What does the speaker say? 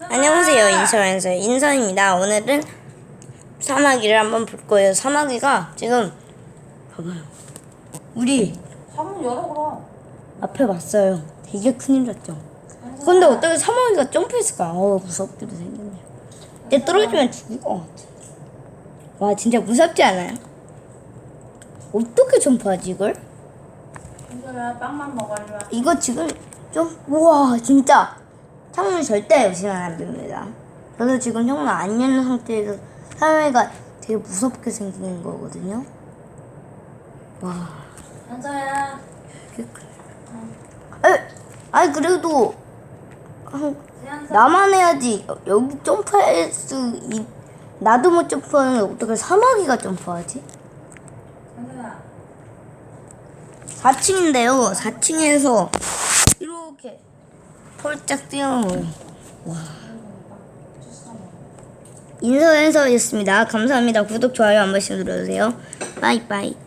안녕하세요 인서연서 인선입니다. 오늘은 사마귀를 한번 볼 거예요. 사마귀가 지금 봐봐요. 우리 창문 열어 그럼. 앞에 봤어요. 되게 큰일 났죠? 근데 어떻게 사마귀가 점프했을까? 어 무섭기도 생겼네요 이제 떨어지면 죽을 것 같아. 와 진짜 무섭지 않아요? 어떻게 점프하지 이걸? 현서야 빵만 와. 이거 지금 좀 우와 진짜 창문 절대 의심은 안 됩니다. 저도 지금 창문 안 열는 상태에서 사회가 되게 무섭게 생긴 거거든요. 와, 현서야. 큰. 에, 아니 그래도 한-. 나만 해야지 여- 여기 점프할 수 있. 나도 못 점프하는데 어떻게 사마귀가 점프하지? 현서야. 4층인데요. 4층에서 이렇게 펄짝 뛰어오는 와. 인서연서였습니다. 감사합니다. 구독, 좋아요 한 번씩 눌러주세요. 빠이빠이.